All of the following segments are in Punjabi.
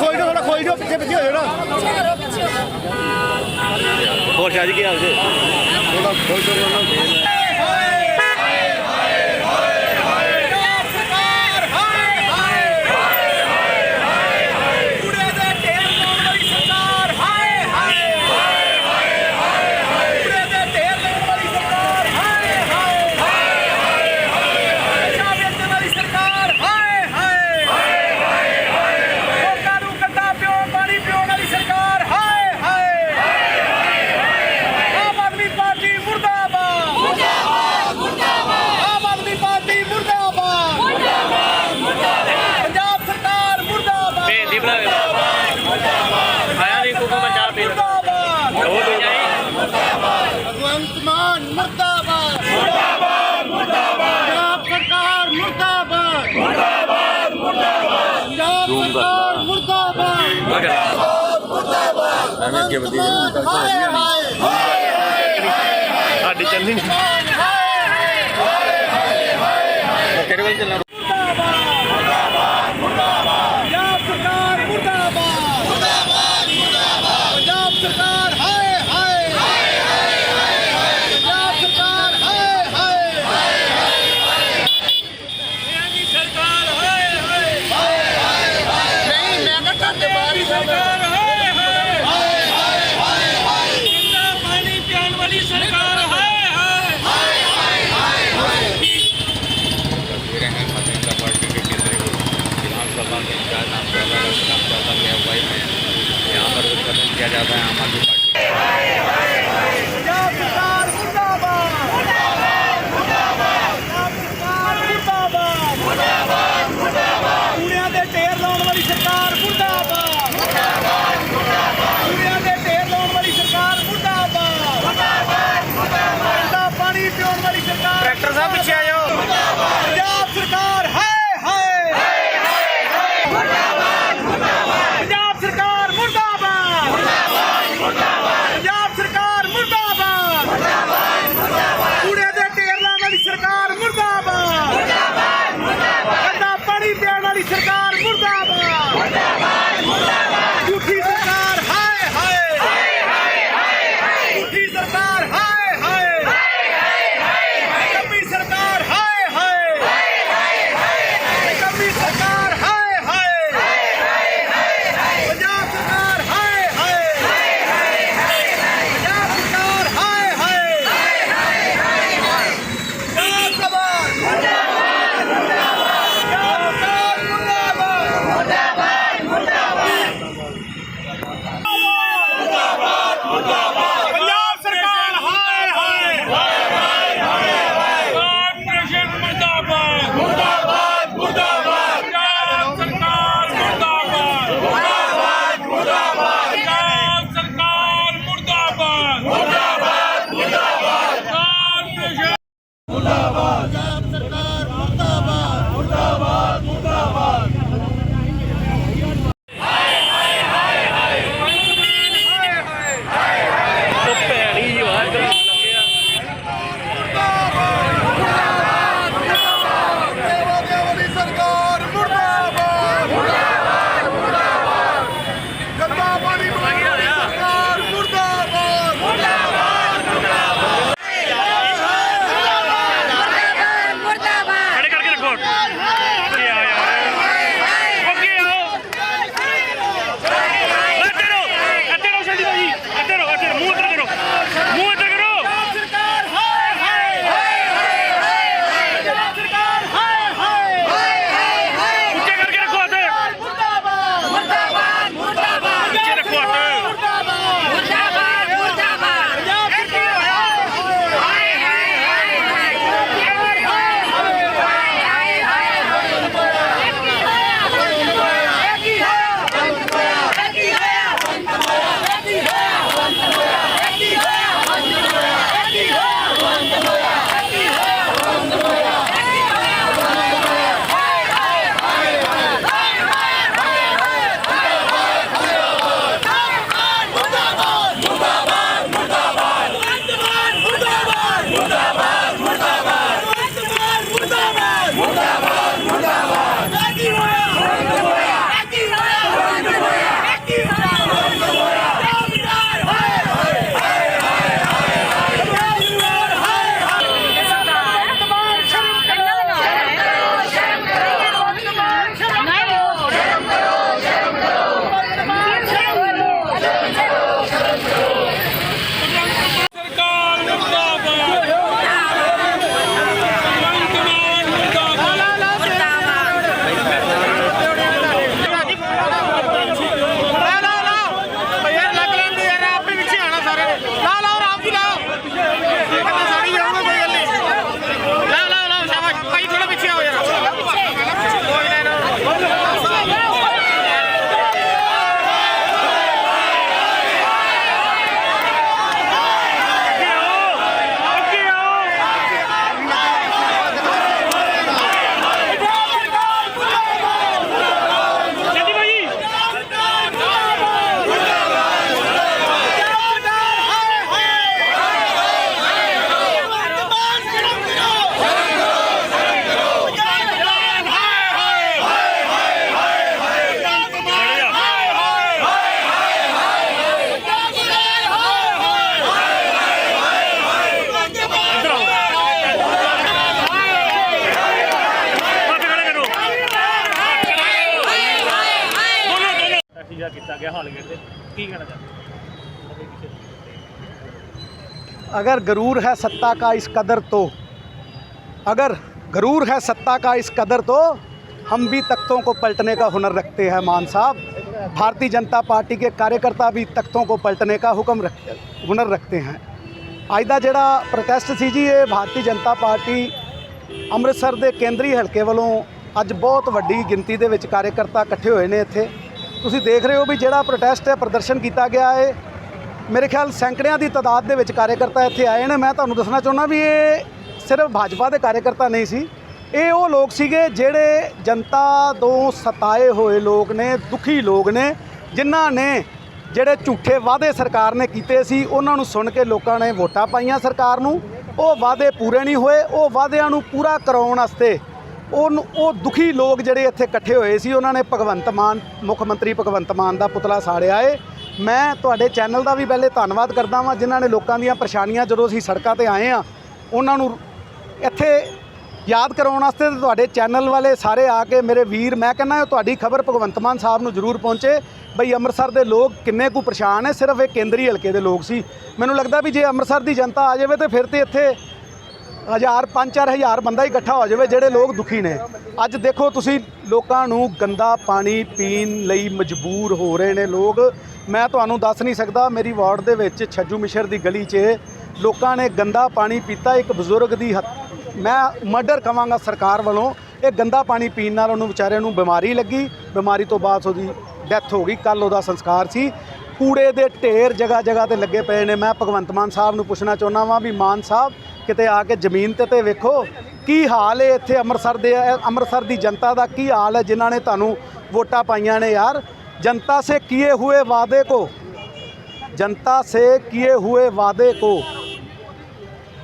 खोइडो थोड़ा खोइडो पीछे पीछे हो ना और शादी क्या थोड़ा खोइडो ਐਵੇਂ ਅੱਗੇ ਵਧੀ ਸਾਡੀ ਚੱਲਣੀ ਨਹੀਂ ਤੇਰੇ ਵੱਲ ਚੱਲਣਾ ਪੰਜਾਬ ਸਰਕਾਰ ਮੁਰਦਾਬਾਦ ਮੁਰਦਾਬਾਦ ਮੁਰਦਾਬਾਦ ਪੰਜਾਬ ਸਰਕਾਰ ਸਵਾਲ ਕਰਦੇ ਕੀ ਕਹਿਣਾ ਚਾਹੁੰਦੇ अगर गरूर है सत्ता का इस कदर तो अगर गरूर है सत्ता का इस कदर तो हम भी तख्तों को पलटने का हुनर रखते हैं मान साहब भारतीय जनता पार्टी के कार्यकर्ता भी तख्तों को पलटने का हुक्म रख हुनर रखते हैं ਅੱਜ ਦਾ ਜਿਹੜਾ ਪ੍ਰੋਟੈਸਟ ਸੀ ਜੀ ਇਹ ਭਾਰਤੀ ਜਨਤਾ ਪਾਰਟੀ ਅੰਮ੍ਰਿਤਸਰ ਦੇ ਕੇਂਦਰੀ ਹਲਕੇ ਵੱਲੋਂ ਅੱਜ ਬਹੁਤ ਵੱਡੀ ਗਿਣਤੀ ਦੇ ਵਿੱਚ ਕਾਰਜਕਰਤਾ ਇਕੱਠੇ ਹੋਏ ਨੇ ਇੱਥੇ ਤੁਸੀਂ ਦੇਖ ਰਹੇ ਹੋ ਵੀ ਜਿਹੜਾ ਪ੍ਰੋਟੈਸਟ ਹੈ, ਪ੍ਰਦਰਸ਼ਨ ਕੀਤਾ ਗਿਆ ਹੈ। ਮੇਰੇ ਖਿਆਲ ਸੈਂਕੜਿਆਂ ਦੀ ਤਾਦਾਦ ਦੇ ਵਿੱਚ ਕਾਰਜਕਰਤਾ ਇੱਥੇ ਆਏ ਨੇ। ਮੈਂ ਤੁਹਾਨੂੰ ਦੱਸਣਾ ਚਾਹੁੰਦਾ ਵੀ ਇਹ ਸਿਰਫ ਭਾਜਪਾ ਦੇ ਕਾਰਜਕਰਤਾ ਨਹੀਂ ਸੀ। ਇਹ ਉਹ ਲੋਕ ਸੀਗੇ ਜਿਹੜੇ ਜਨਤਾ ਤੋਂ ਸਤਾਏ ਹੋਏ ਲੋਕ ਨੇ, ਦੁਖੀ ਲੋਕ ਨੇ, ਜਿਨ੍ਹਾਂ ਨੇ ਜਿਹੜੇ ਝੂਠੇ ਵਾਅਦੇ ਸਰਕਾਰ ਨੇ ਕੀਤੇ ਸੀ, ਉਹਨਾਂ ਨੂੰ ਸੁਣ ਕੇ ਲੋਕਾਂ ਨੇ ਵੋਟਾਂ ਪਾਈਆਂ ਸਰਕਾਰ ਨੂੰ। ਉਹ ਵਾਅਦੇ ਪੂਰੇ ਨਹੀਂ ਹੋਏ, ਉਹ ਵਾਅਦਿਆਂ ਨੂੰ ਪੂਰਾ ਕਰਾਉਣ ਵਾਸਤੇ ਉਹਨੂੰ ਉਹ ਦੁਖੀ ਲੋਕ ਜਿਹੜੇ ਇੱਥੇ ਇਕੱਠੇ ਹੋਏ ਸੀ, ਉਹਨਾਂ ਨੇ ਭਗਵੰਤ ਮਾਨ, ਮੁੱਖ ਮੰਤਰੀ ਭਗਵੰਤ ਮਾਨ ਦਾ ਪੁਤਲਾ ਸਾੜਿਆ ਏ। ਮੈਂ ਤੁਹਾਡੇ ਚੈਨਲ ਦਾ ਵੀ ਪਹਿਲੇ ਧੰਨਵਾਦ ਕਰਦਾ ਵਾਂ, ਜਿਨ੍ਹਾਂ ਨੇ ਲੋਕਾਂ ਦੀਆਂ ਪਰੇਸ਼ਾਨੀਆਂ ਜਦੋਂ ਅਸੀਂ ਸੜਕਾਂ ਤੇ ਆਏ ਆ, ਉਹਨਾਂ ਨੂੰ ਇੱਥੇ ਯਾਦ ਕਰਾਉਣ ਵਾਸਤੇ ਤੁਹਾਡੇ ਚੈਨਲ ਵਾਲੇ ਸਾਰੇ ਆ ਕੇ ਮੇਰੇ ਵੀਰ, ਮੈਂ ਕਹਿੰਦਾ ਤੁਹਾਡੀ ਖਬਰ ਭਗਵੰਤ ਮਾਨ ਸਾਹਿਬ ਨੂੰ ਜ਼ਰੂਰ ਪਹੁੰਚੇ। ਬਈ ਅੰਮ੍ਰਿਤਸਰ ਦੇ ਲੋਕ ਕਿੰਨੇ ਕੁ ਪਰੇਸ਼ਾਨ ਹੈ ਸਿਰਫ ਇਹ ਕੇਂਦਰੀ ਹਲਕੇ ਦੇ ਲੋਕ ਸੀ। ਮੈਨੂੰ ਲੱਗਦਾ ਵੀ ਜੇ ਅੰਮ੍ਰਿਤਸਰ ਦੀ ਜਨਤਾ ਆ ਜਾਵੇ ਤੇ ਫਿਰ ਤੇ ਇੱਥੇ ਹਜ਼ਾਰ, ਪੰਜ ਚਾਰ ਹਜ਼ਾਰ ਬੰਦਾ ਇਕੱਠਾ ਹੋ ਜਾਵੇ ਜਿਹੜੇ ਲੋਕ ਦੁਖੀ ਨੇ। ਅੱਜ ਦੇਖੋ ਤੁਸੀਂ, ਲੋਕਾਂ ਨੂੰ ਗੰਦਾ ਪਾਣੀ ਪੀਣ ਲਈ ਮਜਬੂਰ ਹੋ ਰਹੇ ਨੇ ਲੋਕ। ਮੈਂ ਤੁਹਾਨੂੰ ਦੱਸ ਨਹੀਂ ਸਕਦਾ, ਮੇਰੀ ਵਾਰਡ ਦੇ ਵਿੱਚ ਛੱਜੂ ਮਿਸ਼ਰ ਦੀ ਗਲੀ 'ਚ ਲੋਕਾਂ ਨੇ ਗੰਦਾ ਪਾਣੀ ਪੀਤਾ। ਇੱਕ ਬਜ਼ੁਰਗ ਦੀ ਹੱਤ- ਮੈਂ ਮਰਡਰ ਕਵਾਂਗਾ ਸਰਕਾਰ ਵੱਲੋਂ। ਇਹ ਗੰਦਾ ਪਾਣੀ ਪੀਣ ਨਾਲ ਉਹਨੂੰ ਵਿਚਾਰੇ ਨੂੰ ਬਿਮਾਰੀ ਲੱਗੀ। ਬਿਮਾਰੀ ਤੋਂ ਬਾਅਦ ਉਹਦੀ ਡੈਥ ਹੋ ਗਈ। ਕੱਲ ਉਹਦਾ ਸੰਸਕਾਰ ਸੀ। ਕੂੜੇ ਦੇ ਢੇਰ ਜਗ੍ਹਾ ਜਗ੍ਹਾ ਤੇ ਲੱਗੇ ਪਏ ਨੇ। ਮੈਂ ਭਗਵੰਤ ਮਾਨ ਸਾਹਿਬ ਨੂੰ ਪੁੱਛਣਾ ਚਾਹੁੰਦਾ ਵਾਂ ਵੀ ਮਾਨ ਸਾਹਿਬ ਕਿਤੇ ਆ ਕੇ ਜ਼ਮੀਨ ਤੇ ਤੇ ਵੇਖੋ ਕੀ ਹਾਲ ਹੈ ਇੱਥੇ ਅੰਮ੍ਰਿਤਸਰ ਦੇ ਅੰਮ੍ਰਿਤਸਰ ਦੀ ਜਨਤਾ ਦਾ ਕੀ ਹਾਲ ਹੈ ਜਿਨ੍ਹਾਂ ਨੇ ਤੁਹਾਨੂੰ ਵੋਟਾਂ ਪਾਈਆਂ ਨੇ ਯਾਰ ਜਨਤਾ ਸੇ ਕੀਏ ਹੋਏ ਵਾਅਦੇ ਕੋ जनता से किए हुए वादे को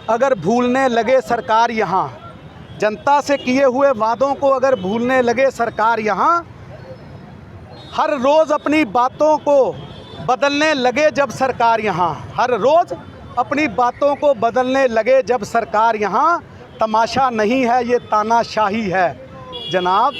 अगर भूलने लगे सरकार यहाँ जनता से किए हुए वादों को अगर भूलने लगे सरकार यहाँ हर रोज़ अपनी बातों को बदलने लगे जब सरकार यहाँ हर रोज़ अपनी बातों को बदलने लगे जब सरकार यहाँ तमाशा नहीं है ये तानाशाही है जनाब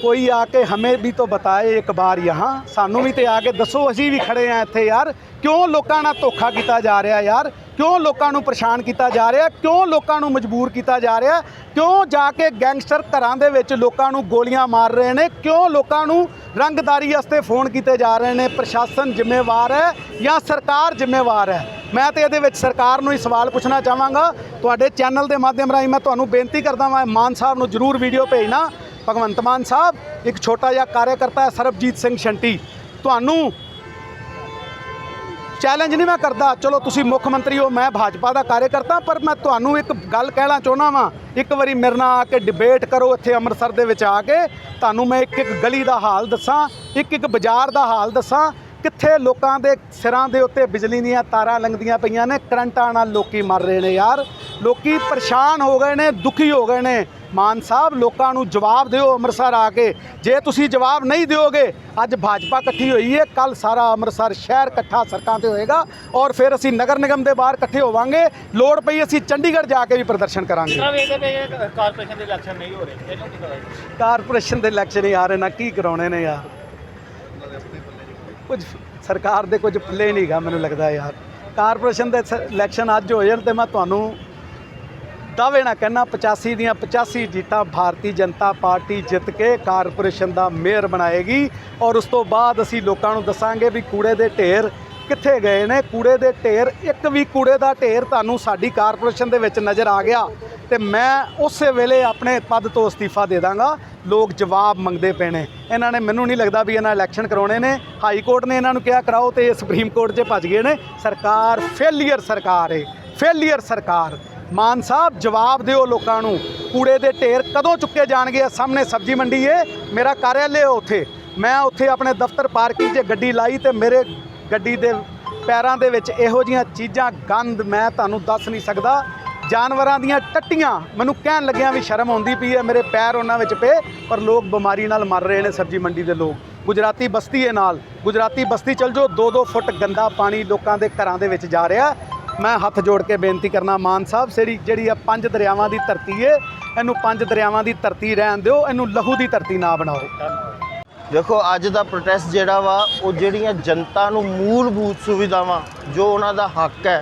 ਕੋਈ ਆ ਕੇ ਹਮੇ ਵੀ ਤਾਂ ਬਤਾਏ ਇੱਕ ਵਾਰ ਯਹਾਂ ਸਾਨੂੰ ਵੀ ਤੇ ਆ ਕੇ ਦੱਸੋ ਅਸੀਂ ਵੀ ਖੜੇ ਆ ਇੱਥੇ ਯਾਰ ਕਿਉਂ ਲੋਕਾਂ ਨਾਲ ਧੋਖਾ ਕੀਤਾ ਜਾ ਰਿਹਾ ਯਾਰ ਕਿਉਂ ਲੋਕਾਂ ਨੂੰ ਪਰੇਸ਼ਾਨ ਕੀਤਾ ਜਾ ਰਿਹਾ ਕਿਉਂ ਲੋਕਾਂ ਨੂੰ ਮਜਬੂਰ ਕੀਤਾ ਜਾ ਰਿਹਾ ਕਿਉਂ ਜਾ ਕੇ ਗੈਂਗਸਟਰ ਘਰਾਂ ਦੇ ਵਿੱਚ ਲੋਕਾਂ ਨੂੰ ਗੋਲੀਆਂ ਮਾਰ ਰਹੇ ਨੇ ਕਿਉਂ ਲੋਕਾਂ ਨੂੰ ਰੰਗਦਾਰੀ ਵਾਸਤੇ ਫੋਨ ਕੀਤੇ ਜਾ ਰਹੇ ਨੇ ਪ੍ਰਸ਼ਾਸਨ ਜ਼ਿੰਮੇਵਾਰ ਹੈ ਜਾਂ ਸਰਕਾਰ ਜ਼ਿੰਮੇਵਾਰ ਹੈ ਮੈਂ ਤੇ ਇਹਦੇ ਵਿੱਚ ਸਰਕਾਰ ਨੂੰ ਹੀ ਸਵਾਲ ਪੁੱਛਣਾ ਚਾਹਾਂਗਾ। ਤੁਹਾਡੇ ਚੈਨਲ ਦੇ ਮਾਧਿਅਮ ਰਾਹੀਂ ਮੈਂ ਤੁਹਾਨੂੰ ਬੇਨਤੀ ਕਰਦਾ ਹਾਂ ਮਾਨ ਸਾਹਿਬ ਨੂੰ ਜ਼ਰੂਰ ਵੀਡੀਓ ਭੇਜਣਾ। ਭਗਵੰਤ ਮਾਨ ਸਾਹਿਬ, ਇੱਕ ਛੋਟਾ ਜਿਹਾ ਕਾਰਜਕਰਤਾ ਹੈ ਸਰਬਜੀਤ ਸਿੰਘ ਸ਼ੰਟੀ। ਤੁਹਾਨੂੰ ਚੈਲੰਜ ਨਹੀਂ ਮੈਂ ਕਰਦਾ। ਚਲੋ, ਤੁਸੀਂ ਮੁੱਖ ਮੰਤਰੀ ਹੋ, ਮੈਂ ਭਾਜਪਾ ਦਾ ਕਾਰਜਕਰਤਾ ਪਰ ਮੈਂ ਤੁਹਾਨੂੰ ਇੱਕ ਗੱਲ ਕਹਿਣਾ ਚਾਹੁੰਦਾ ਵਾਂ। ਇੱਕ ਵਾਰੀ ਮੇਰੇ ਨਾਲ ਆ ਕੇ ਡਿਬੇਟ ਕਰੋ ਇੱਥੇ ਅੰਮ੍ਰਿਤਸਰ ਦੇ ਵਿੱਚ ਆ ਕੇ। ਤੁਹਾਨੂੰ ਮੈਂ ਇੱਕ ਇੱਕ ਗਲੀ ਦਾ ਹਾਲ ਦੱਸਾਂ ਇੱਕ ਇੱਕ ਬਾਜ਼ਾਰ ਦਾ ਹਾਲ ਦੱਸਾਂ। ਕਿੱਥੇ ਲੋਕਾਂ ਦੇ ਸਿਰਾਂ ਦੇ ਉੱਤੇ ਬਿਜਲੀ ਦੀਆਂ ਤਾਰਾਂ ਲੰਘਦੀਆਂ ਪਈਆਂ ਨੇ? ਕਰੰਟਾਂ ਨਾਲ ਲੋਕੀ ਮਰ ਰਹੇ ਨੇ ਯਾਰ। ਲੋਕੀ ਪਰੇਸ਼ਾਨ ਹੋ ਗਏ ਨੇ ਦੁਖੀ ਹੋ ਗਏ ਨੇ। ਮਾਨ ਸਾਹਿਬ ਲੋਕਾਂ ਨੂੰ ਜਵਾਬ ਦਿਓ ਅੰਮ੍ਰਿਤਸਰ ਆ ਕੇ। ਜੇ ਤੁਸੀਂ ਜਵਾਬ ਨਹੀਂ ਦਿਓਗੇ ਅੱਜ ਭਾਜਪਾ ਇਕੱਠੀ ਹੋਈ ਹੈ ਕੱਲ ਸਾਰਾ ਅੰਮ੍ਰਿਤਸਰ ਸ਼ਹਿਰ ਇਕੱਠਾ ਸੜਕਾਂ ਤੇ ਹੋਏਗਾ ਔਰ ਫਿਰ ਅਸੀਂ ਨਗਰ ਨਿਗਮ ਦੇ ਬਾਹਰ ਇਕੱਠੇ ਹੋਵਾਂਗੇ। ਲੋੜ ਪਈ ਅਸੀਂ ਚੰਡੀਗੜ੍ਹ ਜਾ ਕੇ ਵੀ ਪ੍ਰਦਰਸ਼ਨ ਕਰਾਂਗੇ। ਕਾਰਪੋਰੇਸ਼ਨ ਦੇ ਇਲੈਕਸ਼ਨ ਨਹੀਂ ਹੋ ਰਹੇ ਕਾਰਪੋਰੇਸ਼ਨ ਦੇ ਇਲੈਕਸ਼ਨ ਹੀ ਆ ਰਹੇ ਨਾ ਕੀ ਕਰਾਉਣੇ ਨੇ ਯਾਰ। ਕੁਝ ਸਰਕਾਰ ਦੇ ਕੁਝ ਪੱਲੇ ਨਹੀਂਗਾ ਮੈਨੂੰ ਲੱਗਦਾ ਯਾਰ। ਕਾਰਪੋਰੇਸ਼ਨ ਦੇ ਸ- ਇਲੈਕਸ਼ਨ ਅੱਜ ਹੋ ਜਾਣ ਤੇ ਮੈਂ ਤੁਹਾਨੂੰ ਦਾਅਵੇ ਨਾ ਕਹਿਣਾ 85 ਦੀਆਂ 85 ਜੀਤਾਂ ਭਾਰਤੀ ਜਨਤਾ ਪਾਰਟੀ ਜਿੱਤ ਕੇ ਕਾਰਪੋਰੇਸ਼ਨ ਦਾ ਮੇਅਰ ਬਣਾਏਗੀ ਔਰ ਉਸ ਤੋਂ ਬਾਅਦ ਅਸੀਂ ਲੋਕਾਂ ਨੂੰ ਦੱਸਾਂਗੇ ਵੀ ਕੂੜੇ ਦੇ ਢੇਰ ਕਿੱਥੇ ਗਏ ਨੇ? ਕੂੜੇ ਦੇ ਢੇਰ, ਇੱਕ ਵੀ ਕੂੜੇ ਦਾ ਢੇਰ ਤੁਹਾਨੂੰ ਸਾਡੀ ਕਾਰਪੋਰੇਸ਼ਨ ਦੇ ਵਿੱਚ ਨਜ਼ਰ ਆ ਗਿਆ ਤੇ ਮੈਂ ਉਸੇ ਵੇਲੇ ਆਪਣੇ ਪਦ ਤੋਂ ਅਸਤੀਫਾ ਦੇ ਦਾਂਗਾ। ਲੋਕ ਜਵਾਬ ਮੰਗਦੇ ਪਏ ਨੇ। ਇਹਨਾਂ ਨੇ ਮੈਨੂੰ ਨਹੀਂ ਲੱਗਦਾ ਵੀ ਇਹਨਾਂ ਇਲੈਕਸ਼ਨ ਕਰਾਉਣੇ ਨੇ। ਹਾਈ ਕੋਰਟ ਨੇ ਇਹਨਾਂ ਨੂੰ ਕਿਹਾ ਕਰਾਓ ਤੇ ਇਹ ਸੁਪਰੀਮ ਕੋਰਟ 'ਚ ਭੱਜ ਗਏ ਨੇ। ਸਰਕਾਰ ਫੇਲੀਅਰ ਸਰਕਾਰ ਹੈ ਫੇਲੀਅਰ ਸਰਕਾਰ। ਮਾਨ ਸਾਹਿਬ, ਜਵਾਬ ਦਿਓ ਲੋਕਾਂ ਨੂੰ। ਕੂੜੇ ਦੇ ਢੇਰ ਕਦੋਂ ਚੁੱਕੇ ਜਾਣਗੇ? ਸਾਹਮਣੇ ਸਬਜ਼ੀ ਮੰਡੀ ਏ। ਮੇਰਾ ਕਾਰਿਆਲੇ ਹੈ ਉੱਥੇ। ਮੈਂ ਉੱਥੇ ਆਪਣੇ ਦਫ਼ਤਰ ਪਾਰਕਿੰਗ 'ਚ ਗੱਡੀ ਲਾਈ ਤੇ ਮੇਰੇ ਗੱਡੀ ਦੇ ਪੈਰਾਂ ਦੇ ਵਿੱਚ ਇਹੋ ਜੀਆਂ ਚੀਜ਼ਾਂ, ਗੰਦ ਮੈਂ ਤੁਹਾਨੂੰ ਦੱਸ ਨਹੀਂ ਸਕਦਾ। ਜਾਨਵਰਾਂ ਦੀਆਂ ਟੱਟੀਆਂ, ਮੈਨੂੰ ਕਹਿਣ ਲੱਗਿਆ ਵੀ ਸ਼ਰਮ ਆਉਂਦੀ ਪਈ ਹੈ, ਮੇਰੇ ਪੈਰ ਉਹਨਾਂ ਵਿੱਚ ਪਏ, ਪਰ ਲੋਕ ਬਿਮਾਰੀ ਨਾਲ ਮਰ ਰਹੇ ਨੇ ਸਬਜ਼ੀ ਮੰਡੀ ਦੇ ਲੋਕ। ਗੁਜਰਾਤੀ ਬਸਤੀ ਹੈ ਨਾਲ। ਗੁਜਰਾਤੀ ਬਸਤੀ ਚਲ ਜਾਓ 2-2 ਫੁੱਟ ਗੰਦਾ ਪਾਣੀ ਲੋਕਾਂ ਦੇ ਘਰਾਂ ਦੇ ਵਿੱਚ ਜਾ ਰਿਹਾ। ਮੈਂ ਹੱਥ ਜੋੜ ਕੇ ਬੇਨਤੀ ਕਰਨਾ, ਮਾਨ ਸਾਹਿਬ ਜਿਹੜੀ ਜਿਹੜੀ ਆ ਪੰਜ ਦਰਿਆਵਾਂ ਦੀ ਧਰਤੀ ਏ, ਇਹਨੂੰ ਪੰਜ ਦਰਿਆਵਾਂ ਦੀ ਧਰਤੀ ਰਹਿਣ ਦਿਓ, ਇਹਨੂੰ ਲਹੂ ਦੀ ਧਰਤੀ ਨਾ ਬਣਾਓ। ਦੇਖੋ ਅੱਜ ਦਾ ਪ੍ਰੋਟੈਸਟ ਜਿਹੜਾ ਵਾ ਉਹ ਜਿਹੜੀਆਂ ਜਨਤਾ ਨੂੰ ਮੂਲਭੂਤ ਸੁਵਿਧਾਵਾਂ ਜੋ ਉਹਨਾਂ ਦਾ ਹੱਕ ਹੈ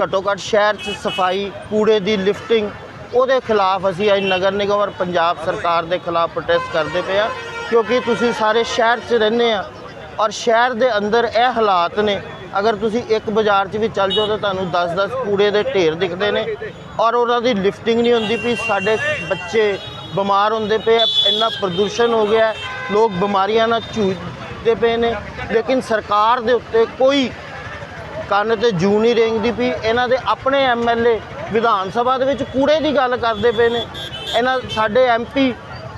ਘੱਟੋ ਘੱਟ ਸ਼ਹਿਰ 'ਚ ਸਫ਼ਾਈ ਕੂੜੇ ਦੀ ਲਿਫਟਿੰਗ ਉਹਦੇ ਖਿਲਾਫ ਅਸੀਂ ਅੱਜ ਨਗਰ ਨਿਗਮ ਔਰ ਪੰਜਾਬ ਸਰਕਾਰ ਦੇ ਖਿਲਾਫ ਪ੍ਰੋਟੈਸਟ ਕਰਦੇ ਪਏ ਆ ਕਿਉਂਕਿ ਤੁਸੀਂ ਸਾਰੇ ਸ਼ਹਿਰ 'ਚ ਰਹਿੰਦੇ ਆ ਔਰ ਸ਼ਹਿਰ ਦੇ ਅੰਦਰ ਇਹ ਹਾਲਾਤ ਨੇ ਅਗਰ ਤੁਸੀਂ ਇੱਕ ਬਾਜ਼ਾਰ 'ਚ ਵੀ ਚੱਲ ਜਾਓ ਤਾਂ ਤੁਹਾਨੂੰ 10-10 ਕੂੜੇ ਦੇ ਢੇਰ ਦਿਖਦੇ ਨੇ ਔਰ ਉਹਨਾਂ ਦੀ ਲਿਫਟਿੰਗ ਨਹੀਂ ਹੁੰਦੀ ਵੀ ਸਾਡੇ ਬੱਚੇ ਬਿਮਾਰ ਹੁੰਦੇ ਪਏ ਆ, ਇੰਨਾ ਪ੍ਰਦੂਸ਼ਣ ਹੋ ਗਿਆ ਲੋਕ ਬਿਮਾਰੀਆਂ ਨਾਲ ਜੂਝਦੇ ਪਏ ਨੇ, ਲੇਕਿਨ ਸਰਕਾਰ ਦੇ ਉੱਤੇ ਕੋਈ ਕੰਨ ਤੇ ਜੂ ਨਹੀਂ ਰੇਂਗਦੀ ਪਈ। ਇਹਨਾਂ ਦੇ ਆਪਣੇ ਐਮਐਲਏ ਵਿਧਾਨ ਸਭਾ ਦੇ ਵਿੱਚ ਕੂੜੇ ਦੀ ਗੱਲ ਕਰਦੇ ਪਏ ਨੇ। ਇਹਨਾਂ ਸਾਡੇ ਐਮਪੀ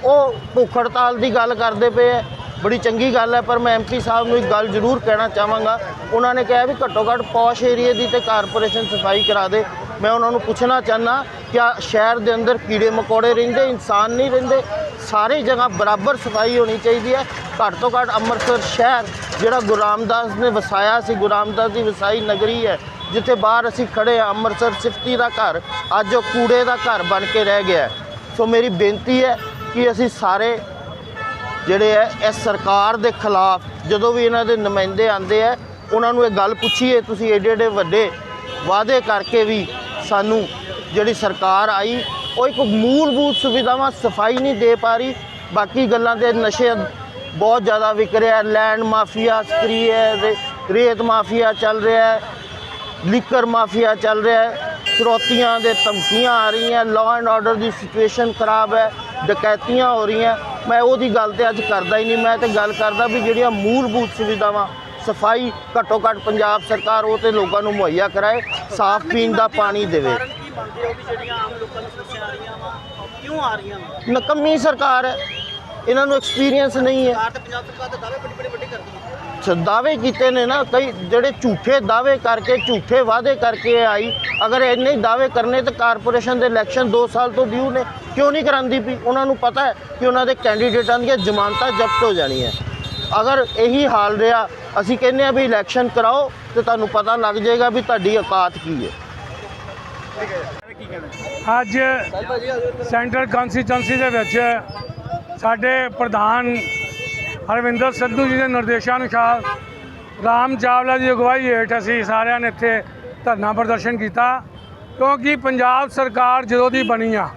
ਉਹ ਭੁੱਖ ਹੜਤਾਲ ਦੀ ਗੱਲ ਕਰਦੇ ਪਏ ਹੈ ਬੜੀ ਚੰਗੀ ਗੱਲ ਹੈ ਪਰ ਮੈਂ ਐਮਪੀ ਸਾਹਿਬ ਨੂੰ ਇੱਕ ਗੱਲ ਜ਼ਰੂਰ ਕਹਿਣਾ ਚਾਹਾਂਗਾ। ਉਹਨਾਂ ਨੇ ਕਿਹਾ ਵੀ ਘੱਟੋ ਘੱਟ ਪੌਸ਼ ਏਰੀਏ ਦੀ ਤੇ ਕਾਰਪੋਰੇਸ਼ਨ ਸਫ਼ਾਈ ਕਰਾ ਦੇ। ਮੈਂ ਉਹਨਾਂ ਨੂੰ ਪੁੱਛਣਾ ਚਾਹਨਾ ਕਿ ਸ਼ਹਿਰ ਦੇ ਅੰਦਰ ਕੀੜੇ ਮਕੌੜੇ ਰਹਿੰਦੇ, ਇਨਸਾਨ ਨਹੀਂ ਰਹਿੰਦੇ, ਸਾਰੀ ਜਗ੍ਹਾ ਬਰਾਬਰ ਸਫ਼ਾਈ ਹੋਣੀ ਚਾਹੀਦੀ ਹੈ। ਘੱਟ ਤੋਂ ਘੱਟ ਅੰਮ੍ਰਿਤਸਰ ਸ਼ਹਿਰ, ਜਿਹੜਾ ਗੁਰੂ ਰਾਮਦਾਸ ਨੇ ਵਸਾਇਆ ਸੀ, ਗੁਰੂ ਰਾਮਦਾਸ ਦੀ ਵਸਾਈ ਨਗਰੀ ਹੈ, ਜਿੱਥੇ ਬਾਹਰ ਅਸੀਂ ਖੜੇ ਹਾਂ, ਅੰਮ੍ਰਿਤਸਰ ਸਿਫਤੀ ਦਾ ਘਰ, ਅੱਜ ਉਹ ਕੂੜੇ ਦਾ ਘਰ ਬਣ ਕੇ ਰਹਿ ਗਿਆ ਸੋ ਮੇਰੀ ਬੇਨਤੀ ਹੈ ਕਿ ਅਸੀਂ ਸਾਰੇ ਜਿਹੜੇ ਹੈ, ਇਸ ਸਰਕਾਰ ਦੇ ਖਿਲਾਫ ਜਦੋਂ ਵੀ ਇਹਨਾਂ ਦੇ ਨੁਮਾਇੰਦੇ ਆਉਂਦੇ ਆ ਉਹਨਾਂ ਨੂੰ ਇਹ ਗੱਲ ਪੁੱਛੀਏ, ਤੁਸੀਂ ਏਡੇ ਏਡੇ ਵੱਡੇ ਵਾਅਦੇ ਕਰਕੇ ਵੀ ਸਾਨੂੰ ਜਿਹੜੀ ਸਰਕਾਰ ਆਈ, ਉਹ ਇੱਕ ਮੂਲਭੂਤ ਸੁਵਿਧਾਵਾਂ ਸਫ਼ਾਈ ਨਹੀਂ ਦੇ ਪਾ ਰਹੀ। ਬਾਕੀ ਗੱਲਾਂ ਤੇ ਨਸ਼ੇ ਬਹੁਤ ਜ਼ਿਆਦਾ ਵਿਕ ਰਿਹਾ ਲੈਂਡ ਮਾਫੀਆ ਸਕਰੀ ਹੈ, ਰੇ- ਰੇਤ ਮਾਫੀਆ ਚੱਲ ਰਿਹਾ ਹੈ ਲਿਕਰ ਮਾਫੀਆ ਚੱਲ ਰਿਹਾ ਹੈ। ਫਿਰੌਤੀਆਂ ਦੇ ਧਮਕੀਆਂ ਆ ਰਹੀਆਂ ਲਾਅ ਐਂਡ ਆਰਡਰ ਦੀ ਸਿਚੁਏਸ਼ਨ ਖਰਾਬ ਹੈ, ਡਕੈਤੀਆਂ ਹੋ ਰਹੀਆਂ। ਮੈਂ ਉਹਦੀ ਗੱਲ ਤੇ ਅੱਜ ਕਰਦਾ ਹੀ ਨਹੀਂ। ਮੈਂ ਤੇ ਗੱਲ ਕਰਦਾ ਵੀ ਜਿਹੜੀਆਂ ਮੂਲਭੂਤ ਸੁਵਿਧਾਵਾਂ ਸਫ਼ਾਈ ਘੱਟੋ ਘੱਟ ਪੰਜਾਬ ਸਰਕਾਰ ਉਹ ਤੇ ਲੋਕਾਂ ਨੂੰ ਮੁਹੱਈਆ ਕਰਾਏ ਸਾਫ਼ ਪੀਣ ਦਾ ਪਾਣੀ ਦੇਵੇ। ਕੀ ਮੰਨਦੇ ਹੋ ਵੀ ਜਿਹੜੀਆਂ ਆਮ ਲੋਕਾਂ ਨੂੰ ਸਮੱਸਿਆ ਆ ਰਹੀਆਂ ਵਾ ਕਿਉਂ ਆ ਰਹੀਆਂ ਵਾ? ਨਕਮੀ ਸਰਕਾਰ ਹੈ ਇਹਨਾਂ ਨੂੰ ਐਕਸਪੀਰੀਅੰਸ ਨਹੀਂ ਹੈ। ਸਰਕਾਰ ਤੇ ਪੰਜਾਬ ਸਰਕਾਰ ਦੇ ਦਾਅਵੇ ਬੜੇ ਬੜੇ ਵੱਡੇ ਕਰਦੀ ਹੈ ਸ- ਦਾਅਵੇ ਕੀਤੇ ਨੇ ਨਾ ਕਈ ਜਿਹੜੇ ਝੂਠੇ ਦਾਅਵੇ ਕਰਕੇ ਝੂਠੇ ਵਾਅਦੇ ਕਰਕੇ ਇਹ ਆਈ। ਅਗਰ ਇੰਨੇ ਹੀ ਦਾਅਵੇ ਕਰਨੇ ਤਾਂ ਕਾਰਪੋਰੇਸ਼ਨ ਦੇ ਇਲੈਕਸ਼ਨ 2 ਸਾਲ ਤੋਂ ਡਿਊ ਨੇ। ਕਿਉਂ ਨਹੀਂ ਕਰਾਂਦੀ ਪਈ? ਉਹਨਾਂ ਨੂੰ ਪਤਾ ਹੈ ਕਿ ਉਹਨਾਂ ਦੇ ਕੈਂਡੀਡੇਟਾਂ ਦੀਆਂ ਜ਼ਮਾਨਤਾਂ ਜ਼ਬਤ ਹੋ ਜਾਣੀਆਂ। ਅਗਰ ਇਹੀ ਹਾਲ ਰਿਹਾ, ਅਸੀਂ ਕਹਿੰਦੇ ਆ ਵੀ ਇਲੈਕਸ਼ਨ ਕਰਾਓ ਤੇ ਤੁਹਾਨੂੰ ਪਤਾ ਲੱਗ ਜਾਏਗਾ ਵੀ ਤੁਹਾਡੀ ਔਕਾਤ ਕੀ ਹੈ। ਅੱਜ ਸੈਂਟਰਲ ਕਨਸਟੀਚੁਐਂਸੀ ਦੇ ਵਿੱਚ ਸਾਡੇ ਪ੍ਰਧਾਨ ਹਰਵਿੰਦਰ ਸਿੱਧੂ ਜੀ ਦੇ ਨਿਰਦੇਸ਼ਾਂ ਅਨੁਸਾਰ ਰਾਮ ਚਾਵਲਾ ਦੀ ਅਗਵਾਈ ਹੇਠ ਅਸੀਂ ਸਾਰਿਆਂ ਨੇ ਇੱਥੇ ਧਰਨਾ ਪ੍ਰਦਰਸ਼ਨ ਕੀਤਾ, ਕਿਉਂਕਿ ਪੰਜਾਬ ਸਰਕਾਰ ਜਦੋਂ ਦੀ ਬਣੀ ਆ,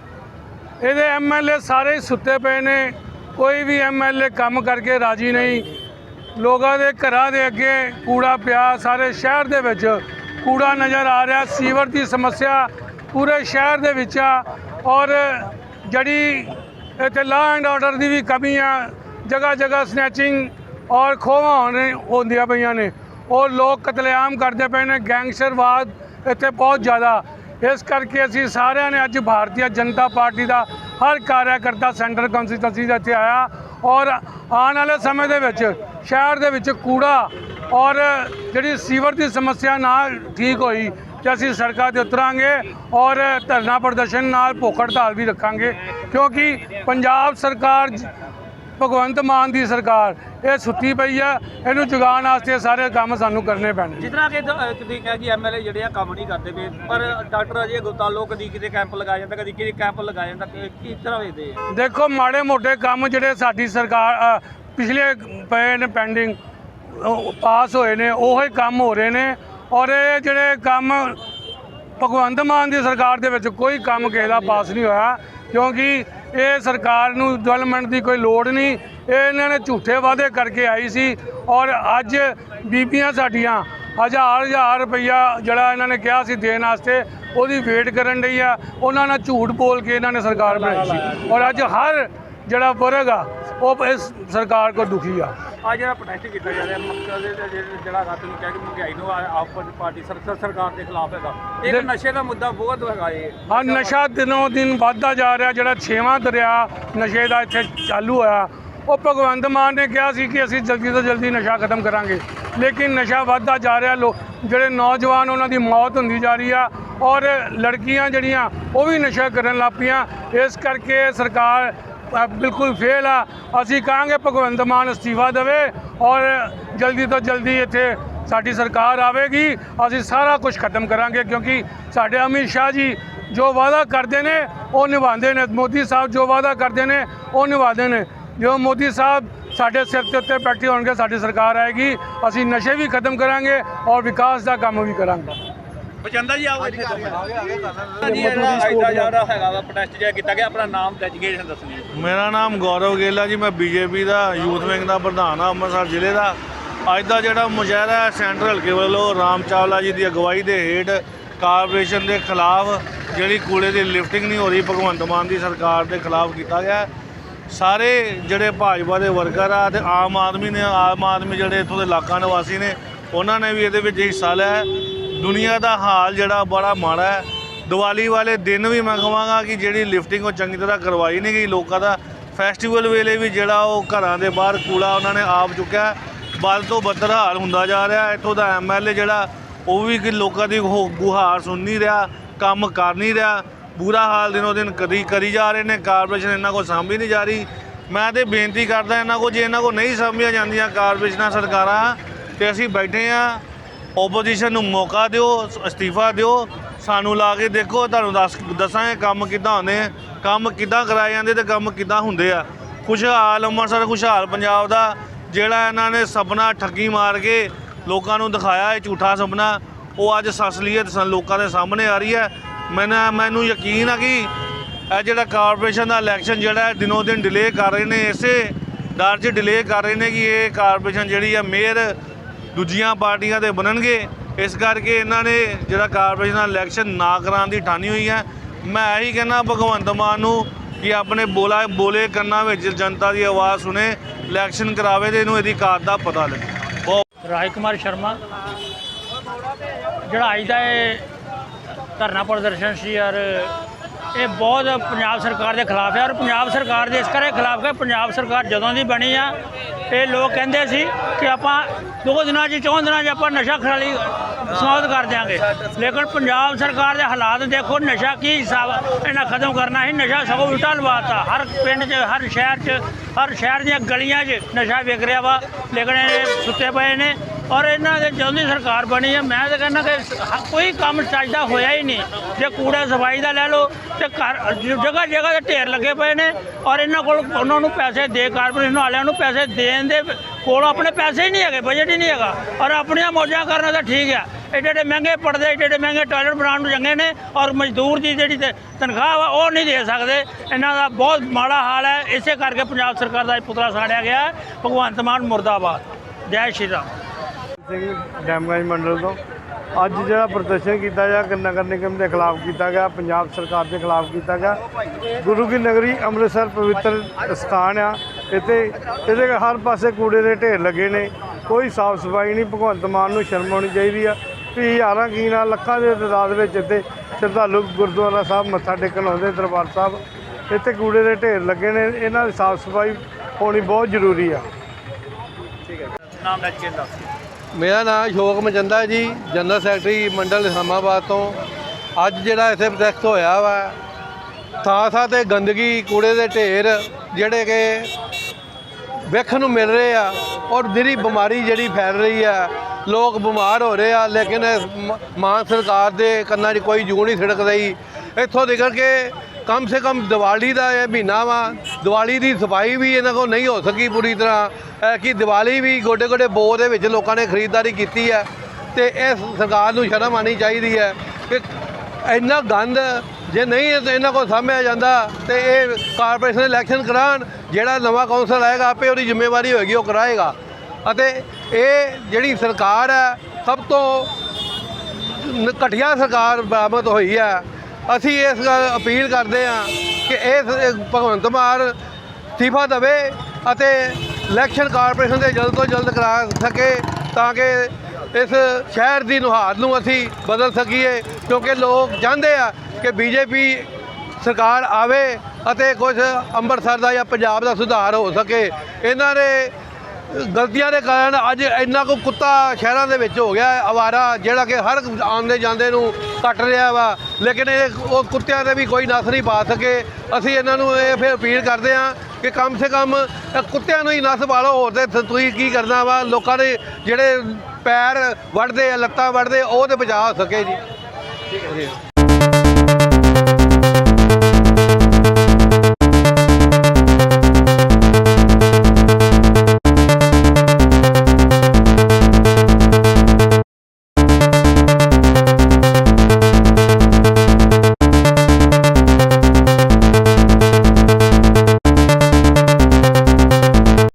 ਇਹਦੇ ਐਮਐਲਏ ਸਾਰੇ ਸੁੱਤੇ ਪਏ ਨੇ ਕੋਈ ਵੀ ਐਮਐਲਏ ਕੰਮ ਕਰਕੇ ਰਾਜੀ ਨਹੀਂ। ਲੋਕਾਂ ਦੇ ਘਰਾਂ ਦੇ ਅੱਗੇ ਕੂੜਾ ਪਿਆ, ਸਾਰੇ ਸ਼ਹਿਰ ਦੇ ਵਿੱਚ ਕੂੜਾ ਨਜ਼ਰ ਆ ਰਿਹਾ। ਸੀਵਰ ਦੀ ਸਮੱਸਿਆ ਪੂਰੇ ਸ਼ਹਿਰ ਦੇ ਵਿੱਚ ਆ ਔਰ ਜਿਹੜੀ ਇੱਥੇ ਲਾਅ ਐਂਡ ਆਰਡਰ ਦੀ ਵੀ ਕਮੀ ਆ ਜਗ੍ਹਾ ਜਗ੍ਹਾ ਸਨੈਚਿੰਗ ਔਰ ਖੋਹਾਂ ਹੋਣੇ ਹੁੰਦੀਆਂ ਪਈਆਂ ਨੇ। ਔਰ ਲੋਕ ਕਤਲੇਆਮ ਕਰਦੇ ਪਏ ਨੇ, ਗੈਂਗਸਟਰਵਾਦ ਇੱਥੇ ਬਹੁਤ ਜ਼ਿਆਦਾ। ਇਸ ਕਰਕੇ ਅਸੀਂ ਸਾਰਿਆਂ ਨੇ ਅੱਜ ਭਾਰਤੀ ਜਨਤਾ ਪਾਰਟੀ ਦਾ ਹਰ ਕਾਰਿਆਕਰਤਾ ਸੈਂਟਰ ਕਨਸਟੀਟੂਐਂਸੀ ਦਾ ਇੱਥੇ ਆਇਆ ਔਰ ਆਉਣ ਵਾਲੇ ਸਮੇਂ ਦੇ ਵਿੱਚ ਸ਼ਹਿਰ ਦੇ ਵਿੱਚ ਕੂੜਾ ਔਰ ਜਿਹੜੀ ਸੀਵਰ ਦੀ ਸਮੱਸਿਆ ਨਾ ਠੀਕ ਹੋਈ ਤੇ ਅਸੀਂ ਸੜਕਾਂ ਤੇ ਉਤਰਾਂਗੇ ਔਰ ਧਰਨਾ ਪ੍ਰਦਰਸ਼ਨ ਨਾਲ ਭੁੱਖ ਹੜਤਾਲ ਵੀ ਰੱਖਾਂਗੇ ਕਿਉਂਕਿ ਪੰਜਾਬ ਸਰਕਾਰ ਭਗਵੰਤ ਮਾਨ ਦੀ ਸਰਕਾਰ ਇਹ ਸੁੱਤੀ ਪਈ ਆ ਇਹਨੂੰ ਜਗਾਉਣ ਵਾਸਤੇ ਸਾਰੇ ਕੰਮ ਸਾਨੂੰ ਕਰਨੇ ਪੈਣੇ। ਜਿਸ ਤਰ੍ਹਾਂ ਕਿ ਦ- ਤੁਸੀਂ ਕਿਹਾ ਕਿ ਐਮਐਲਏ ਜਿਹੜੇ ਆ ਕੰਮ ਨਹੀਂ ਕਰਦੇ ਪਏ ਪਰ ਡਾਕਟਰ ਅਜੇ ਗੁਪਤਾ ਲੋਕ ਕਦੀ ਕਿਤੇ ਕੈਂਪ ਲਗਾਇਆ ਜਾਂਦਾ ਕਦੀ ਕਿਤੇ ਕੈਂਪ ਲਗਾਇਆ ਜਾਂਦਾ ਕਿ- ਕਿਸ ਤਰ੍ਹਾਂ ਵੇਖਦੇ ਆ? ਦੇਖੋ ਮਾੜੇ ਮੋਟੇ ਕੰਮ ਜਿਹੜੇ ਸਾਡੀ ਸਰਕਾਰ ਅ, ਪਿਛਲੇ ਪਏ ਨੇ ਪੈਂਡਿੰਗ ਪਾਸ ਹੋਏ ਨੇ ਉਹੀ ਕੰਮ ਹੋ ਰਹੇ ਨੇ ਔਰ ਇਹ ਜਿਹੜੇ ਕੰਮ ਭਗਵੰਤ ਮਾਨ ਦੀ ਸਰਕਾਰ ਦੇ ਵਿੱਚ ਕੋਈ ਕੰਮ ਕਿਸੇ ਦਾ ਪਾਸ ਨਹੀਂ ਹੋਇਆ ਕਿਉਂਕਿ ਇਹ ਸਰਕਾਰ ਨੂੰ ਡਿਵੈਲਪਮੈਂਟ ਦੀ ਕੋਈ ਲੋੜ ਨਹੀਂ। ਇਹ ਇਹਨਾਂ ਨੇ ਝੂਠੇ ਵਾਅਦੇ ਕਰਕੇ ਆਈ ਸੀ ਔਰ ਅੱਜ ਬੀਬੀਆਂ ਸਾਡੀਆਂ ਹਜ਼ਾਰ ਹਜ਼ਾਰ ਰੁਪਈਆ ਜਿਹੜਾ ਇਹਨਾਂ ਨੇ ਕਿਹਾ ਸੀ ਦੇਣ ਵਾਸਤੇ, ਉਹਦੀ ਵੇਟ ਕਰਨ ਲਈ ਆ। ਉਹਨਾਂ ਨਾਲ ਝੂਠ ਬੋਲ ਕੇ ਇਹਨਾਂ ਨੇ ਸਰਕਾਰ ਬਣਾਈ ਸੀ। ਔਰ ਅੱਜ ਹਰ ਜਿਹੜਾ ਵਰਗ ਆ ਉਹ ਇਸ ਸਰਕਾਰ ਕੋ ਦੁਖੀ ਆ। ਆ ਜਿਹੜਾ ਪ੍ਰੋਟੈਸਟ ਕੀਤਾ ਜਾ ਰਿਹਾ ਮਕਸਦ ਦੇ ਜਿਹੜੇ- ਜਿਹੜਾ ਰਾਤ ਨੂੰ ਕਹਿ ਕੇ ਮਹਿੰਗਾਈ ਨੂੰ ਆ- ਆਪ ਪਾਰਟੀ ਸਰ- ਸਰ- ਸਰਕਾਰ ਦੇ ਖਿਲਾਫ ਹੈਗਾ। ਇੱਕ ਨਸ਼ੇ ਦਾ ਮੁੱਦਾ ਬਹੁਤ ਹੈਗਾ ਇਹ। ਆ ਨਸ਼ਾ ਦਿਨੋਂ ਦਿਨ ਵੱਧਦਾ ਜਾ ਰਿਹਾ ਜਿਹੜਾ ਛੇਵਾਂ ਦਰਿਆ ਨਸ਼ੇ ਦਾ ਇੱਥੇ ਚਾਲੂ ਹੋਇਆ ਉਹ ਭਗਵੰਤ ਮਾਨ ਨੇ ਕਿਹਾ ਸੀ ਕਿ ਅਸੀਂ ਜਲਦੀ ਤੋਂ ਜਲਦੀ ਨਸ਼ਾ ਖਤਮ ਕਰਾਂਗੇ। ਲੇਕਿਨ ਨਸ਼ਾ ਵੱਧਦਾ ਜਾ ਰਿਹਾ ਲੋ ਜਿਹੜੇ ਨੌਜਵਾਨ ਉਹਨਾਂ ਦੀ ਮੌਤ ਹੁੰਦੀ ਜਾ ਰਹੀ ਆ ਔਰ ਲੜਕੀਆਂ ਜਿਹੜੀਆਂ ਉਹ ਵੀ ਨਸ਼ਾ ਕਰਨ ਲੱਗ ਪਈਆਂ। ਇਸ ਕਰਕੇ ਸਰਕਾਰ ਬਿਲਕੁਲ ਫੇਲ ਆ। ਅਸੀਂ ਕਹਾਂਗੇ ਭਗਵੰਤ ਮਾਨ ਅਸਤੀਫਾ ਦੇਵੇ ਔਰ ਜਲਦੀ ਤੋਂ ਜਲਦੀ ਇੱਥੇ ਸਾਡੀ ਸਰਕਾਰ ਆਵੇਗੀ। ਅਸੀਂ ਸਾਰਾ ਕੁਝ ਖਤਮ ਕਰਾਂਗੇ ਕਿਉਂਕਿ ਸਾਡੇ ਅਮਿਤ ਸ਼ਾਹ ਜੀ ਜੋ ਵਾਅਦਾ ਕਰਦੇ ਨੇ, ਉਹ ਨਿਭਾਉਂਦੇ ਨੇ। ਮੋਦੀ ਸਾਹਿਬ ਜੋ ਵਾਅਦਾ ਕਰਦੇ ਨੇ, ਉਹ ਨਿਭਾਉਂਦੇ ਨੇ। ਜੋ ਮੋਦੀ ਸਾਹਿਬ ਸਾਡੇ ਸਿਰ ਦੇ ਉੱਤੇ ਬੈਠੇ ਹੋਣਗੇ, ਸਾਡੀ ਸਰਕਾਰ ਆਏਗੀ। ਅਸੀਂ ਨਸ਼ੇ ਵੀ ਖਤਮ ਕਰਾਂਗੇ ਔਰ ਵਿਕਾਸ ਦਾ ਕੰਮ ਵੀ ਕਰਾਂਗੇ। ਬਚੰਦਾ ਜੀ ਆਓ ਇੱਥੇ ਜੀ ਜਿਹੜਾ ਅੱਜ ਦਾ ਜਿਹੜਾ ਹੈਗਾ ਵਾ ਪ੍ਰੋਟੈਸਟ ਜਿਹੜਾ ਕੀਤਾ ਗਿਆ ਆਪਣਾ ਨਾਮ ਡੈਜੀਗੇਸ਼ਨ ਦੱਸਣੀ ਮੇਰਾ ਨਾਮ ਗੌਰਵ ਗੇਲਾ ਜੀ ਮੈਂ ਬੀਜੇਪੀ ਦਾ ਯੂਥ ਵਿੰਗ ਦਾ ਪ੍ਰਧਾਨ ਹਾਂ ਅੰਮ੍ਰਿਤਸਰ ਜ਼ਿਲ੍ਹੇ ਦਾ। ਅੱਜ ਦਾ ਜਿਹੜਾ ਮੁਜ਼ਾਹਰਾ ਹੈ ਸੈਂਟਰ ਹਲਕੇ ਵੱਲੋਂ ਰਾਮ ਚਾਵਲਾ ਜੀ ਦੀ ਅਗਵਾਈ ਦੇ ਹੇਠ ਕਾਰਪੋਰੇਸ਼ਨ ਦੇ ਖਿਲਾਫ ਜਿਹੜੀ ਕੂੜੇ ਦੀ ਲਿਫਟਿੰਗ ਨਹੀਂ ਹੋ ਰਹੀ ਭਗਵੰਤ ਮਾਨ ਦੀ ਸਰਕਾਰ ਦੇ ਖਿਲਾਫ ਕੀਤਾ ਗਿਆ। ਸਾਰੇ ਜਿਹੜੇ ਭਾਜਪਾ ਦੇ ਵਰਕਰ ਆ ਤੇ ਆਮ ਆਦਮੀ ਨੇ ਆਮ ਆਦਮੀ ਜਿਹੜੇ ਇੱਥੋਂ ਦੇ ਇਲਾਕਾ ਨਿਵਾਸੀ ਨੇ ਉਹਨਾਂ ਨੇ ਵੀ ਇਹਦੇ ਵਿੱਚ ਹਿੱਸਾ ਲਿਆ। ਦੁਨੀਆ ਦਾ ਹਾਲ ਜਿਹੜਾ ਬੜਾ ਮਾੜਾ ਹੈ। ਦੀਵਾਲੀ ਵਾਲੇ ਦਿਨ ਵੀ ਮੈਂ ਕਹਾਂਗਾ ਕਿ ਜਿਹੜੀ ਲਿਫਟਿੰਗ ਉਹ ਚੰਗੀ ਤਰ੍ਹਾਂ ਕਰਵਾਈ ਨਹੀਂ ਗਈ। ਲੋਕਾਂ ਦਾ ਫੈਸਟੀਵਲ ਵੇਲੇ ਵੀ ਜਿਹੜਾ ਉਹ ਘਰਾਂ ਦੇ ਬਾਹਰ ਕੂੜਾ ਉਹਨਾਂ ਨੇ ਆਪ ਚੁੱਕਿਆ ਬਲ ਤੋਂ ਬਦਤਰ ਹਾਲ ਹੁੰਦਾ ਜਾ ਰਿਹਾ ਇੱਥੋਂ ਦਾ ਐਮਐਲਏ ਜਿਹੜਾ ਉਹ ਵੀ ਕਿ ਲੋਕਾਂ ਦੀ ਗੁਹਾਰ ਸੁਣ ਨਹੀਂ ਰਿਹਾ, ਕੰਮ ਕਰ ਨਹੀਂ ਰਿਹਾ। ਬੁਰਾ ਹਾਲ ਦਿਨੋ ਦਿਨ ਕਦੀ ਕਰੀ ਜਾ ਰਹੇ ਨੇ। ਕਾਰਪੋਰੇਸ਼ਨ ਇਹਨਾਂ ਕੋਲ ਸਾਂਭੀ ਨਹੀਂ ਜਾ ਰਹੀ। ਮੈਂ ਤੇ ਬੇਨਤੀ ਕਰਦਾ ਇਹਨਾਂ ਕੋਲ, ਜੇ ਇਹਨਾਂ ਕੋਲ ਨਹੀਂ ਸਾਂਭੀਆਂ ਜਾਂਦੀਆਂ ਕਾਰਪੋਰੇਸ਼ਨਾਂ ਸਰਕਾਰਾਂ, ਤੇ ਅਸੀਂ ਬੈਠੇ ਆ ਓਪੋਜੀਸ਼ਨ ਨੂੰ ਮੌਕਾ ਦਿਓ ਅਸਤੀਫਾ ਦਿਓ, ਸਾਨੂੰ ਲਾ ਕੇ ਦੇਖੋ, ਤੁਹਾਨੂੰ ਦੱਸ, ਦੱਸਾਂਗੇ ਕੰਮ ਕਿੱਦਾਂ ਹੁੰਦੇ ਆ। ਕੰਮ ਕਿੱਦਾਂ ਕਰਾਏ ਜਾਂਦੇ ਤੇ ਕੰਮ ਕਿੱਦਾਂ ਹੁੰਦੇ ਆ। ਖੁਸ਼ਹਾਲ, ਅੰਮ੍ਰਿਤਸਰ ਖੁਸ਼ਹਾਲ ਪੰਜਾਬ ਦਾ, ਜਿਹੜਾ ਇਹਨਾਂ ਨੇ ਸਪਨਾ ਠੱਗੀ ਮਾਰ ਕੇ ਲੋਕਾਂ ਨੂੰ ਦਿਖਾਇਆ ਇਹ ਝੂਠਾ ਸਪਨਾ, ਉਹ ਅੱਜ ਸਸਲੀਅਤ ਸ- ਲੋਕਾਂ ਦੇ ਸਾਹਮਣੇ ਆ ਰਹੀ ਹੈ। ਮੈਨੂੰ ਮੈਨੂੰ ਯਕੀਨ ਆ ਕਿ ਇਹ ਜਿਹੜਾ ਕਾਰਪੋਰੇਸ਼ਨ ਦਾ ਇਲੈਕਸ਼ਨ ਜਿਹੜਾ ਦਿਨੋ ਦਿਨ ਡਿਲੇ ਕਰ ਰਹੇ ਨੇ, ਇਸੇ ਡਰ 'ਚ ਡਿਲੇ ਕਰ ਰਹੇ ਨੇ ਕਿ ਇਹ ਕਾਰਪੋਰੇਸ਼ਨ ਜਿਹੜੀ ਆ ਮੇਅਰ ਦੂਜੀਆਂ ਪਾਰਟੀਆਂ ਦੇ ਬਣਨਗੇ। ਇਸ ਕਰਕੇ ਇਹਨਾਂ ਨੇ ਜਿਹੜਾ ਕਾਰਪੋਰੇਸ਼ਨ ਦਾ ਇਲੈਕਸ਼ਨ ਨਾ ਕਰਾਉਣ ਦੀ ਠਾਣੀ ਹੋਈ ਹੈ। ਮੈਂ ਇਹੀ ਕਹਿੰਦਾ, ਭਗਵੰਤ ਮਾਨ ਨੂੰ ਕਿ ਆਪਣੇ ਬੋਲਾ ਬੋਲੇ ਕੰਨਾਂ ਵਿੱਚ ਜਨਤਾ ਦੀ ਆਵਾਜ਼ ਸੁਣੇ, ਇਲੈਕਸ਼ਨ ਕਰਾਵੇ ਤੇ ਇਹਨੂੰ ਇਹਦੀ ਕਾਤ ਦਾ ਪਤਾ ਲੱਗੇ। ਰਾਜ ਕੁਮਾਰ ਸ਼ਰਮਾ। ਜਿਹੜਾ ਅੱਜ ਦਾ ਇਹ ਧਰਨਾ ਪ੍ਰਦਰਸ਼ਨ ਸੀ ਯਾਰ ਇਹ ਬਹੁਤ ਪੰਜਾਬ ਸਰਕਾਰ ਦੇ ਖਿਲਾਫ ਹੈ ਔਰ ਪੰਜਾਬ ਸਰਕਾਰ ਦੇ ਇਸ ਕਰਕੇ ਖਿਲਾਫ ਹੈ ਪੰਜਾਬ ਸਰਕਾਰ ਜਦੋਂ ਦੀ ਬਣੀ ਆ, ਇਹ ਲੋਕ ਕਹਿੰਦੇ ਸੀ ਕਿ ਆਪਾਂ ਦੋ ਦਿਨਾਂ 'ਚ ਚੌਂ ਦਿਨਾਂ 'ਚ ਆਪਾਂ ਨਸ਼ਾ ਖਰਾਲੀ ਸਮਾਪਤ ਕਰ ਦਿਆਂਗੇ। ਲੇਕਿਨ ਪੰਜਾਬ ਸਰਕਾਰ ਦੇ ਹਾਲਾਤ ਦੇਖੋ, ਨਸ਼ਾ ਕੀ ਹਿਸਾਬ ਇਹਨਾਂ ਖਤਮ ਕਰਨਾ ਸੀ, ਨਸ਼ਾ ਸਗੋਂ ਉਲਟਾ ਲਵਾਤਾ। ਹਰ ਪਿੰਡ 'ਚ, ਹਰ ਸ਼ਹਿਰ 'ਚ, ਹਰ ਸ਼ਹਿਰ ਦੀਆਂ ਗਲੀਆਂ 'ਚ ਨਸ਼ਾ ਵਿਕ ਰਿਹਾ ਵਾ, ਲੇਕਿਨ ਇਹ ਸੁੱਤੇ ਪਏ ਨੇ। ਔਰ ਇਹਨਾਂ ਦੇ ਜਦੋਂ ਦੀ ਸਰਕਾਰ ਬਣੀ ਹੈ, ਮੈਂ ਤਾਂ ਕਹਿੰਦਾ ਕਿ ਹ- ਕੋਈ ਕੰਮ ਚੱਜਦਾ ਹੋਇਆ ਹੀ ਨਹੀਂ। ਜੇ ਕੂੜਾ ਸਫ਼ਾਈ ਦਾ ਲੈ ਲਓ, ਤੇ ਘਰ ਜਗ੍ਹਾ ਜਗ੍ਹਾ ਤੇ ਢੇਰ ਲੱਗੇ ਪਏ ਨੇ ਔਰ ਇਹਨਾਂ ਕੋਲ ਉਹਨਾਂ ਨੂੰ ਪੈਸੇ ਦੇ, ਕਾਰਪੋਰੇਸ਼ਨ ਵਾਲਿਆਂ ਨੂੰ ਪੈਸੇ ਦੇਣ ਦੇ ਕੋਲ ਆਪਣੇ ਪੈਸੇ ਹੀ ਨਹੀਂ ਹੈਗੇ ਬਜਟ ਹੀ ਨਹੀਂ ਹੈਗਾ। ਔਰ ਆਪਣੀਆਂ ਮੌਜਾਂ ਕਰਨਾ ਤਾਂ ਠੀਕ ਹੈ। ਐਡੇ ਐਡੇ ਮਹਿੰਗੇ ਪੜਦੇ ਏਡੇ ਐਡੇ ਮਹਿੰਗੇ ਟਾਇਲਟ ਬਣਾਉਣ ਨੂੰ ਚੰਗੇ ਨੇ ਔਰ ਮਜ਼ਦੂਰ ਦੀ ਜਿਹੜੀ ਤੇ ਤਨਖਾਹ ਵਾ, ਉਹ ਨਹੀਂ ਦੇ ਸਕਦੇ। ਇਹਨਾਂ ਦਾ ਬਹੁਤ ਮਾੜਾ ਹਾਲ ਹੈ। ਇਸੇ ਕਰਕੇ ਪੰਜਾਬ ਸਰਕਾਰ ਦਾ ਇਹ ਪੁਤਲਾ ਸਾੜਿਆ ਗਿਆ ਹੈ। ਭਗਵੰਤ ਮਾਨ ਮੁਰਦਾਬਾਦ। ਜੈ ਸ਼੍ਰੀ ਰਾਮ। ਸਿੰਘ ਡੈਮਗੰਜ ਮੰਡਲ ਤੋਂ। ਅੱਜ ਜਿਹੜਾ ਪ੍ਰਦਰਸ਼ਨ ਕੀਤਾ ਗਿਆ ਨਗਰ ਨਿਗਮ ਦੇ ਖਿਲਾਫ ਕੀਤਾ ਗਿਆ, ਪੰਜਾਬ ਸਰਕਾਰ ਦੇ ਖਿਲਾਫ ਕੀਤਾ ਗਿਆ। ਗੁਰੂ ਕੀ ਨਗਰੀ ਅੰਮ੍ਰਿਤਸਰ ਪਵਿੱਤਰ ਸਥਾਨ ਆ। ਇੱਥੇ, ਇਹਦੇ ਹਰ ਪਾਸੇ ਕੂੜੇ ਦੇ ਢੇਰ ਲੱਗੇ ਨੇ। ਕੋਈ ਸਾਫ਼ ਸਫ਼ਾਈ ਨਹੀਂ, ਭਗਵੰਤ ਮਾਨ ਨੂੰ ਸ਼ਰਮ ਆਉਣੀ ਚਾਹੀਦੀ ਆ। ਵੀ ਹਜ਼ਾਰਾਂ ਕੀ ਨਾਲ ਲੱਖਾਂ ਦੇ ਤਾਦਾਦ ਵਿੱਚ ਇੱਥੇ ਸ਼ਰਧਾਲੂ ਗੁਰਦੁਆਰਾ ਸਾਹਿਬ ਮੱਥਾ ਟੇਕਣ ਆਉਂਦੇ, ਦਰਬਾਰ ਸਾਹਿਬ। ਇੱਥੇ ਕੂੜੇ ਦੇ ਢੇਰ ਲੱਗੇ ਨੇ। ਇਹਨਾਂ ਦੀ ਸਾਫ਼ ਸਫ਼ਾਈ ਹੋਣੀ ਬਹੁਤ ਜ਼ਰੂਰੀ ਆ। ਨਾਮ ਡੈਜੀਗੇਸ਼ਨ ਦੱਸ। ਮੇਰਾ ਨਾਮ ਅਸ਼ੋਕ ਮਜੰਦਾ ਜੀ, ਜਨਰਲ ਸੈਕਟਰੀ ਮੰਡਲ ਇਸਲਾਮਾਬਾਦ ਤੋਂ। ਅੱਜ ਜਿਹੜਾ ਇੱਥੇ ਪ੍ਰੋਟੈਸਟ ਹੋਇਆ ਵਾ, ਥਾਂ ਥਾਂ ਤੇ ਗੰਦਗੀ, ਕੂੜੇ ਦੇ ਢੇਰ ਜਿਹੜੇ ਕਿ ਵੇਖਣ ਨੂੰ ਮਿਲ ਰਹੇ ਆ ਔਰ ਜਿਹੜੀ ਬਿਮਾਰੀ ਜਿਹੜੀ ਫੈਲ ਰਹੀ ਆ, ਲੋਕ ਬਿਮਾਰ ਹੋ ਰਹੇ ਆ, ਲੇਕਿਨ ਇਸ ਮ- ਮਾਨ ਸਰਕਾਰ ਦੇ ਕੰਨਾਂ 'ਚ ਕੋਈ ਜੂ ਨਹੀਂ ਛਿੜਕ ਰਹੀ। ਇੱਥੋਂ ਨਿਕਲ ਕੇ ਕਮ ਸੇ ਕਮ ਦੀਵਾਲੀ ਦਾ ਇਹ ਮਹੀਨਾ ਵਾ। ਦੀਵਾਲੀ ਦੀ ਸਫ਼ਾਈ ਵੀ ਇਹਨਾਂ ਕੋਲ ਨਹੀਂ ਹੋ ਸਕੀ ਪੂਰੀ ਤਰ੍ਹਾਂ। ਕਿ ਦੀਵਾਲੀ ਵੀ ਗੋਡੇ ਗੋਡੇ ਬੋ ਦੇ ਵਿੱਚ ਲੋਕਾਂ ਨੇ ਖਰੀਦਦਾਰੀ ਕੀਤੀ ਹੈ ਤੇ ਇਹ ਸਰਕਾਰ ਨੂੰ ਸ਼ਰਮ ਆਣੀ ਚਾਹੀਦੀ ਹੈ ਕਿ ਇੰਨਾ ਗੰਦ ਜੇ ਨਹੀਂ ਇਹ- ਇਹਨਾਂ ਕੋਲ ਸਾਂਭਿਆ ਜਾਂਦਾ ਤੇ ਇਹ ਕਾਰਪੋਰੇਸ਼ਨ ਇਲੈਕਸ਼ਨ ਕਰਾਉਣ, ਜਿਹੜਾ ਨਵਾਂ ਕੌਂਸਲ ਆਏਗਾ, ਆਪੇ ਉਹਦੀ ਜ਼ਿੰਮੇਵਾਰੀ ਹੋਏਗੀ, ਉਹ ਕਰਾਏਗਾ। ਅਤੇ ਇਹ ਜਿਹੜੀ ਸਰਕਾਰ ਹੈ ਸਭ ਤੋਂ ਘਟੀਆ ਸਰਕਾਰ ਬਰਾਮਦ ਹੋਈ ਹੈ ਅਸੀਂ ਇਸ ਗੱਲ ਅਪੀਲ ਕਰਦੇ ਹਾਂ ਕਿ ਇਸ ਇਹ ਭਗਵੰਤ ਮਾਨ ਅਸਤੀਫਾ ਦੇਵੇ ਅਤੇ ਇਲੈਕਸ਼ਨ ਕਾਰਪੋਰੇਸ਼ਨ ਦੇ ਜਲਦ ਤੋਂ ਜਲਦ ਕਰਾ ਸਕੇ ਤਾਂ ਕਿ ਇਸ ਸ਼ਹਿਰ ਦੀ ਨੁਹਾਰ ਨੂੰ ਅਸੀਂ ਬਦਲ ਸਕੀਏ, ਕਿਉਂਕਿ ਲੋਕ ਚਾਹੁੰਦੇ ਆ ਕਿ ਬੀਜੇਪੀ ਸਰਕਾਰ ਆਵੇ ਅਤੇ ਕੁਝ ਅੰਮ੍ਰਿਤਸਰ ਦਾ ਜਾਂ ਪੰਜਾਬ ਦਾ ਸੁਧਾਰ ਹੋ ਸਕੇ। ਇਹਨਾਂ ਨੇ ਗਲਤੀਆਂ ਦੇ ਕਾਰਨ ਅੱਜ ਇੰਨਾ ਕੁ ਕੁੱਤਾ ਸ਼ਹਿਰਾਂ ਦੇ ਵਿੱਚ ਹੋ ਗਿਆ ਹੈ, ਅਵਾਰਾ ਜਿਹੜਾ ਕਿ ਹਰ ਆਉਂਦੇ ਜਾਂਦੇ ਨੂੰ ਕੱਟ ਰਿਹਾ ਵਾ ਲੇਕਿਨ ਇਹ ਉਹ ਕੁੱਤਿਆਂ ਤੇ ਵੀ ਕੋਈ ਨਸ ਨਹੀਂ ਪਾ ਸਕੇ। ਅਸੀਂ ਇਹਨਾਂ ਨੂੰ ਇਹ ਫਿਰ ਅਪੀਲ ਕਰਦੇ ਹਾਂ ਕਿ ਕਮ ਸੇ ਕਮ ਕੁੱਤਿਆਂ ਨੂੰ ਹੀ ਨਸ ਪਾ ਲਓ ਹੋਰ ਤੇ ਤੁਸੀਂ ਕੀ ਕਰਨਾ ਵਾ? ਲੋਕਾਂ ਦੇ ਜਿਹੜੇ ਪੈਰ ਵੱਢਦੇ ਆ ਲੱਤਾਂ ਵੱਢਦੇ ਉਹ ਤੇ ਬਚਾ ਸਕੇ ਜੀ।